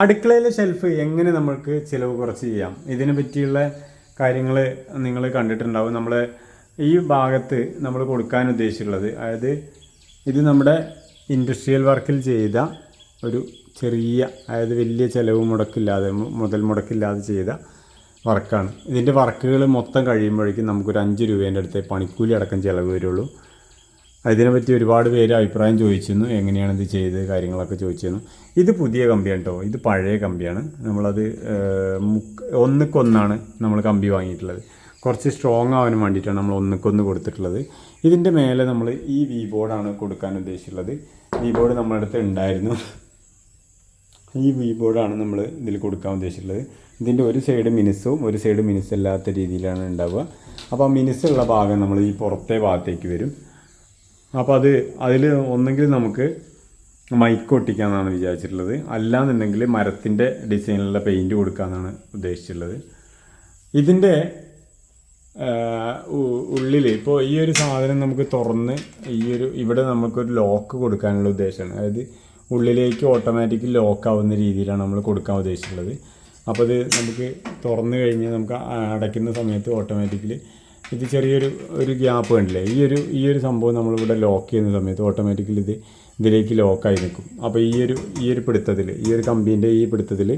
അടുക്കളയിലെ ഷെൽഫ് എങ്ങനെ നമുക്ക് ചിലവ് കുറച്ച് ചെയ്യാം? ഇതിനെ പറ്റിയുള്ള കാര്യങ്ങൾ നിങ്ങൾ കണ്ടിട്ടുണ്ടാവും. നമ്മൾ ഈ ഭാഗത്ത് നമ്മൾ കൊടുക്കാൻ ഉദ്ദേശിച്ചുള്ളത് അതായത് ഇത് നമ്മുടെ ഇൻഡസ്ട്രിയൽ വർക്കിൽ ചെയ്ത ഒരു ചെറിയ അതായത് വലിയ ചിലവ് മുടക്കില്ലാതെ മുതൽ മുടക്കില്ലാതെ ചെയ്ത വർക്കാണ് ഇതിന്റെ വർക്കുകൾ മൊത്തം കഴിയുമ്പോഴേക്കും നമുക്കൊരു അഞ്ച് രൂപേന്റെ അടുത്ത് പണിക്കൂലി അടക്കം ചിലവ് വരുള്ളൂ. അതിനെപ്പറ്റി ഒരുപാട് പേര് അഭിപ്രായം ചോദിച്ചിരുന്നു. എങ്ങനെയാണ് ഇത് ചെയ്ത് കാര്യങ്ങളൊക്കെ ചോദിച്ചിരുന്നു. ഇത് പുതിയ കമ്പിയാണ് കേട്ടോ ഇത് പഴയ കമ്പിയാണ്. നമ്മളത് ഒന്നുക്കൊന്നാണ് നമ്മൾ കമ്പി വാങ്ങിയിട്ടുള്ളത്. കുറച്ച് സ്ട്രോങ് ആവാൻ വേണ്ടിയിട്ടാണ് നമ്മൾ ഒന്നുക്കൊന്ന് കൊടുത്തിട്ടുള്ളത്. ഇതിന്റെ മേലെ നമ്മൾ ഈ വി ബോർഡാണ് കൊടുക്കാൻ ഉദ്ദേശിച്ചുള്ളത് വി ബോർഡ് നമ്മുടെ അടുത്ത് ഉണ്ടായിരുന്നു. ഈ വി ബോർഡാണ് നമ്മൾ ഇതിൽ കൊടുക്കാൻ ഉദ്ദേശിച്ചിട്ടുള്ളത്. ഇതിന്റെ ഒരു സൈഡ് മിനുസും ഒരു സൈഡ് മിനുസ് അല്ലാത്ത രീതിയിലാണ് ഉണ്ടാവുക. അപ്പോൾ ആ മിനുസുള്ള ഭാഗം നമ്മൾ ഈ പുറത്തെ ഭാഗത്തേക്ക് വരും. അപ്പോൾ അത് അതിൽ ഒന്നെങ്കിൽ നമുക്ക് മൈക്ക് ഒട്ടിക്കാമെന്നാണ് വിചാരിച്ചിട്ടുള്ളത്. അല്ലാന്നുണ്ടെങ്കിൽ മരത്തിന്റെ ഡിസൈനിലുള്ള പെയിന്റ് കൊടുക്കാമെന്നാണ് ഉദ്ദേശിച്ചിട്ടുള്ളത്. ഇതിന്റെ ഉള്ളിൽ ഇപ്പോൾ ഈ ഒരു സാധനം നമുക്ക് തുറന്ന് ഈ ഒരു ഇവിടെ നമുക്കൊരു ലോക്ക് കൊടുക്കാനുള്ള ഉദ്ദേശമാണ്. അതായത് ഉള്ളിലേക്ക് ഓട്ടോമാറ്റിക് ലോക്ക് ആവുന്ന രീതിയിലാണ് നമ്മൾ കൊടുക്കാൻ ഉദ്ദേശിച്ചിട്ടുള്ളത്. അപ്പോൾ ഇത് നമുക്ക് തുറന്നു കഴിഞ്ഞ് നമുക്ക് അടയ്ക്കുന്ന സമയത്ത് ഓട്ടോമാറ്റിക്കലി ഇത് ചെറിയൊരു ഒരു ഗ്യാപ്പ് കണ്ടില്ലേ? ഈ ഒരു ഈ ഒരു സംഭവം നമ്മളിവിടെ ലോക്ക് ചെയ്യുന്ന സമയത്ത് ഓട്ടോമാറ്റിക്കലി ഇത് ഇതിലേക്ക് ലോക്കായി നിൽക്കും. അപ്പോൾ ഈ ഒരു ഈ ഒരു പിടുത്തത്തിൽ ഈ ഒരു കമ്പീന്റെ ഈ പിടുത്തത്തിൽ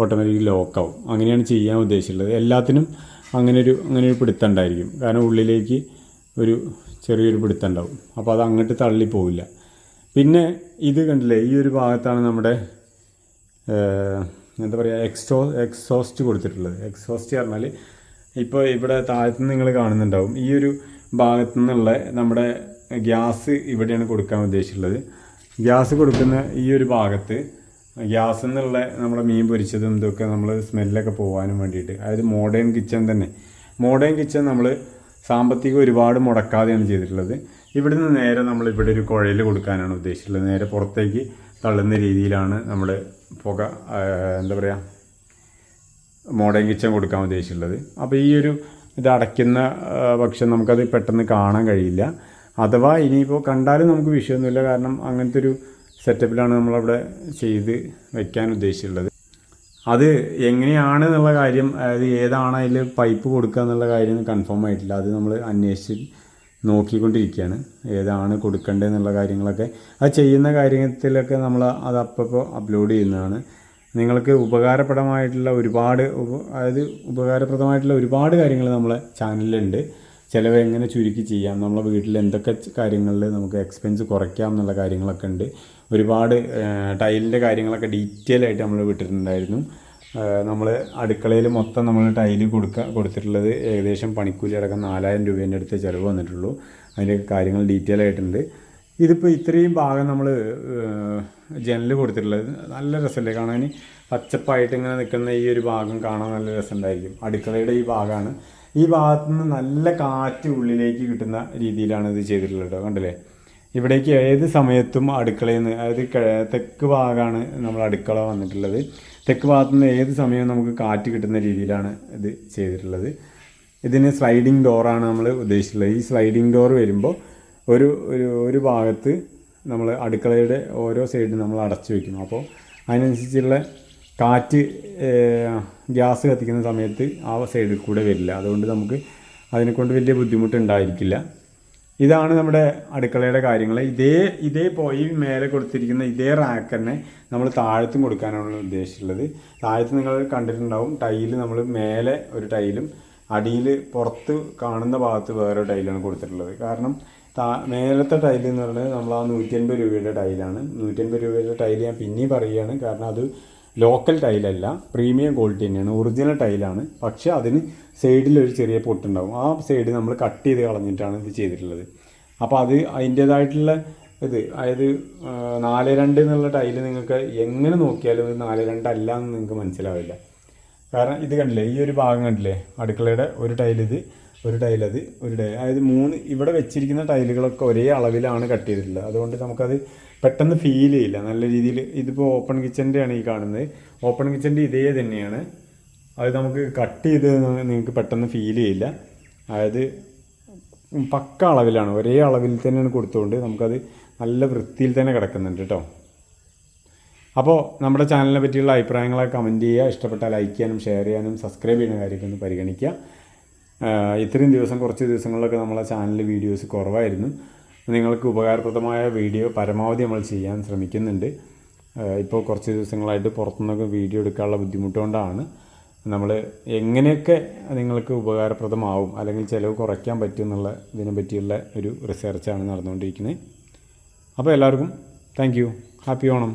ഓട്ടോമാറ്റിക്കലി ലോക്കാവും അങ്ങനെയാണ് ചെയ്യാൻ ഉദ്ദേശിച്ചുള്ളത് എല്ലാത്തിനും അങ്ങനെ ഒരു അങ്ങനെ ഒരു പിടുത്തം ഉണ്ടായിരിക്കും. കാരണം ഉള്ളിലേക്ക് ഒരു ചെറിയൊരു പിടുത്തം ഉണ്ടാവും. അപ്പോൾ അത് അങ്ങോട്ട് തള്ളി പോവില്ല. പിന്നെ ഇത് കണ്ടില്ലേ? ഈ ഒരു ഭാഗത്താണ് നമ്മുടെ എന്താ പറയുക എക്സോ എക്സോസ്റ്റ് കൊടുത്തിട്ടുള്ളത്. എക്സോസ്റ്റ് പറഞ്ഞാൽ ഇപ്പോൾ ഇവിടെ താഴത്ത് നിങ്ങൾ കാണുന്നുണ്ടാവും. ഈ ഒരു ഭാഗത്തു നിന്നുള്ള നമ്മുടെ ഗ്യാസ് ഇവിടെയാണ് കൊടുക്കാൻ ഉദ്ദേശിച്ചിട്ടുള്ളത്. ഗ്യാസ് കൊടുക്കുന്ന ഈ ഒരു ഭാഗത്ത് ഗ്യാസ് എന്നുള്ള നമ്മുടെ മീൻ പൊരിച്ചതും ഇതൊക്കെ നമ്മൾ സ്മെല്ലൊക്കെ പോകാനും വേണ്ടിയിട്ട്. അതായത് മോഡേൺ കിച്ചൺ തന്നെ. മോഡേൺ കിച്ചൺ നമ്മൾ സാമ്പത്തികം ഒരുപാട് മുടക്കാതെയാണ് ചെയ്തിട്ടുള്ളത്. ഇവിടുന്ന് നേരെ നമ്മൾ ഇവിടെ ഒരു കുഴയിൽ കൊടുക്കാനാണ് ഉദ്ദേശിച്ചിട്ടുള്ളത്. നേരെ പുറത്തേക്ക് തള്ളുന്ന രീതിയിലാണ് നമ്മൾ പുക എന്താ പറയുക മോഡേൺ കിച്ചൺ കൊടുക്കാൻ ഉദ്ദേശിച്ചുള്ളത് അപ്പോൾ ഈ ഒരു ഇത് അടയ്ക്കുന്ന പക്ഷം നമുക്കത് പെട്ടെന്ന് കാണാൻ കഴിയില്ല. അഥവാ ഇനിയിപ്പോൾ കണ്ടാലും നമുക്ക് വിഷയമൊന്നുമില്ല. കാരണം അങ്ങനത്തെ ഒരു സെറ്റപ്പിലാണ് നമ്മളവിടെ ചെയ്ത് വെക്കാൻ ഉദ്ദേശിച്ചുള്ളത് അത് എങ്ങനെയാണ് എന്നുള്ള കാര്യം അതായത് ഏതാണ് അതിൽ പൈപ്പ് കൊടുക്കുക എന്നുള്ള കാര്യം കൺഫേം ആയിട്ടില്ല. അത് നമ്മൾ അന്വേഷിച്ച് നോക്കിക്കൊണ്ടിരിക്കുകയാണ്. ഏതാണ് കൊടുക്കേണ്ടത് എന്നുള്ള കാര്യങ്ങളൊക്കെ. അത് ചെയ്യുന്ന കാര്യത്തിലൊക്കെ നമ്മൾ അത് അപ്പോൾ അപ്ലോഡ് ചെയ്യുന്നതാണ്. നിങ്ങൾക്ക് ഉപകാരപ്രദമായിട്ടുള്ള ഒരുപാട് അതായത് ഉപകാരപ്രദമായിട്ടുള്ള ഒരുപാട് കാര്യങ്ങൾ നമ്മളെ ചാനലിലുണ്ട്. ചിലവ് എങ്ങനെ ചുരുക്കി ചെയ്യാം നമ്മളെ വീട്ടിൽ എന്തൊക്കെ കാര്യങ്ങളിൽ നമുക്ക് എക്സ്പെൻസ് കുറയ്ക്കാം എന്നുള്ള കാര്യങ്ങളൊക്കെ ഉണ്ട്. ഒരുപാട് ടൈലിന്റെ കാര്യങ്ങളൊക്കെ ഡീറ്റെയിൽ ആയിട്ട് നമ്മൾ വിട്ടിട്ടുണ്ടായിരുന്നു. നമ്മൾ അടുക്കളയിൽ മൊത്തം നമ്മൾ ടൈൽ കൊടുക്കുക കൊടുത്തിട്ടുള്ളത് ഏകദേശം പണിക്കൂലി അടക്കം നാലായിരം രൂപേന്റെ അടുത്ത് ചിലവ് വന്നിട്ടുള്ളൂ. അതിന്റെ കാര്യങ്ങൾ ഡീറ്റെയിൽ ആയിട്ടുണ്ട്. ഇതിപ്പോൾ ഇത്രയും ഭാഗം നമ്മൾ ജനൽ കൊടുത്തിട്ടുള്ളത്. നല്ല രസമല്ലേ കാണാൻ? പച്ചപ്പായിട്ട് ഇങ്ങനെ നിൽക്കുന്ന ഈ ഒരു ഭാഗം കാണാൻ നല്ല രസമുണ്ടായിരിക്കും. അടുക്കളയുടെ ഈ ഭാഗമാണ്. ഈ ഭാഗത്തു നിന്ന് നല്ല കാറ്റ് ഉള്ളിലേക്ക് കിട്ടുന്ന രീതിയിലാണ് ഇത് ചെയ്തിട്ടുള്ളത് കേട്ടോ കണ്ടില്ലേ? ഇവിടേക്ക് ഏത് സമയത്തും അടുക്കളയിൽ നിന്ന് അതായത് തെക്ക് ഭാഗമാണ് നമ്മൾ അടുക്കള വന്നിട്ടുള്ളത്. തെക്ക് ഭാഗത്തു നിന്ന് ഏത് സമയവും നമുക്ക് കാറ്റ് കിട്ടുന്ന രീതിയിലാണ് ഇത് ചെയ്തിട്ടുള്ളത്. ഇതിന് സ്ലൈഡിങ് ഡോറാണ് നമ്മൾ ഉദ്ദേശിച്ചിട്ടുള്ളത്. ഈ സ്ലൈഡിങ് ഡോർ വരുമ്പോൾ ഒരു ഒരു ഒരു ഭാഗത്ത് നമ്മൾ അടുക്കളയുടെ ഓരോ സൈഡിൽ നമ്മൾ അടച്ചു വെക്കും അപ്പോൾ അതിനനുസരിച്ചുള്ള കാറ്റ് ഗ്യാസ് കത്തിക്കുന്ന സമയത്ത് ആ സൈഡിൽ കൂടെ വരില്ല. അതുകൊണ്ട് നമുക്ക് അതിനെക്കൊണ്ട് വലിയ ബുദ്ധിമുട്ടുണ്ടായിരിക്കില്ല. ഇതാണ് നമ്മുടെ അടുക്കളയുടെ കാര്യങ്ങൾ ഇതേ ഇതേ പോയി മേലെ കൊടുത്തിരിക്കുന്ന ഇതേ റാക്ക് തന്നെ നമ്മൾ താഴത്തും കൊടുക്കാനാണ് ഉദ്ദേശിച്ചുള്ളത് താഴത്ത് നിങ്ങൾ കണ്ടിട്ടുണ്ടാവും ടൈൽ നമ്മൾ മേലെ ഒരു ടൈലും അടിയിൽ പുറത്ത് കാണുന്ന ഭാഗത്ത് വേറൊരു ടൈലാണ് കൊടുത്തിട്ടുള്ളത്. കാരണം താ മേലത്തെ ടൈൽ എന്ന് പറയുന്നത് നമ്മൾ ആ നൂറ്റി അൻപത് രൂപയുടെ ടൈലാണ്. നൂറ്റി അൻപത് രൂപയുടെ ടൈൽ ഞാൻ പിന്നെയും പറയുകയാണ്. കാരണം അത് ലോക്കൽ ടൈലല്ല പ്രീമിയം ക്വാളിറ്റി തന്നെയാണ് ഒറിജിനൽ ടൈലാണ്. പക്ഷേ അതിന് സൈഡിൽ ഒരു ചെറിയ പൊട്ടുണ്ടാവും. ആ സൈഡ് നമ്മൾ കട്ട് ചെയ്ത് കളഞ്ഞിട്ടാണ് ഇത് ചെയ്തിട്ടുള്ളത്. അപ്പോൾ അത് അതിന്റേതായിട്ടുള്ള ഇത് അതായത് നാല് രണ്ട് എന്നുള്ള ടൈൽ നിങ്ങൾക്ക് എങ്ങനെ നോക്കിയാലും ഇത് നാല് രണ്ടല്ല എന്ന് നിങ്ങൾക്ക് മനസ്സിലാവില്ല. കാരണം ഇത് കണ്ടില്ലേ ഈ ഒരു ഭാഗം കണ്ടില്ലേ അടുക്കളയുടെ ഒരു ടൈൽ ഇത്. ഒരു ടൈൽ ഒരു ടൈൽ അതായത് മൂന്ന് ഇവിടെ വെച്ചിരിക്കുന്ന ടൈലുകളൊക്കെ ഒരേ അളവിലാണ് കട്ട് ചെയ്തിട്ടുള്ളത്. അതുകൊണ്ട് നമുക്കത് പെട്ടെന്ന് ഫീൽ ചെയ്യില്ല. നല്ല രീതിയിൽ ഇതിപ്പോൾ ഓപ്പൺ കിച്ചന്റെയാണ് ഈ കാണുന്നത്. ഓപ്പൺ കിച്ചന്റെ ഇതേ തന്നെയാണ്. അത് നമുക്ക് കട്ട് ചെയ്ത് നിങ്ങൾക്ക് പെട്ടെന്ന് ഫീൽ ചെയ്യില്ല. അതായത് പക്ക അളവിലാണ്. ഒരേ അളവിൽ തന്നെയാണ് കൊടുത്തുകൊണ്ട് നമുക്കത് നല്ല വൃത്തിയിൽ തന്നെ കിടക്കുന്നുണ്ട് കേട്ടോ അപ്പോൾ നമ്മുടെ ചാനലിനെ പറ്റിയുള്ള അഭിപ്രായങ്ങളൊക്കെ കമന്റ് ചെയ്യുക. ഇഷ്ടപ്പെട്ടാൽ ലൈക്ക് ചെയ്യാനും ഷെയർ ചെയ്യാനും സബ്സ്ക്രൈബ് ചെയ്യുന്ന കാര്യമൊക്കെ ഒന്ന് പരിഗണിക്കുക. ഇത്രയും ദിവസം കുറച്ച് ദിവസങ്ങളിലൊക്കെ നമ്മളെ ചാനലിൽ വീഡിയോസ് കുറവായിരുന്നു. നിങ്ങൾക്ക് ഉപകാരപ്രദമായ വീഡിയോ പരമാവധി നമ്മൾ ചെയ്യാൻ ശ്രമിക്കുന്നുണ്ട്. ഇപ്പോൾ കുറച്ച് ദിവസങ്ങളായിട്ട് പുറത്തുനിന്നൊക്കെ വീഡിയോ എടുക്കാനുള്ള ബുദ്ധിമുട്ടുകൊണ്ടാണ്. നമ്മൾ എങ്ങനെയൊക്കെ നിങ്ങൾക്ക് ഉപകാരപ്രദമാവും അല്ലെങ്കിൽ ചിലവ് കുറയ്ക്കാൻ പറ്റും എന്നുള്ള ഇതിനെ പറ്റിയുള്ള ഒരു റിസർച്ചാണ് നടന്നുകൊണ്ടിരിക്കുന്നത്. അപ്പോൾ എല്ലാവർക്കും താങ്ക് ഹാപ്പി ഓണം.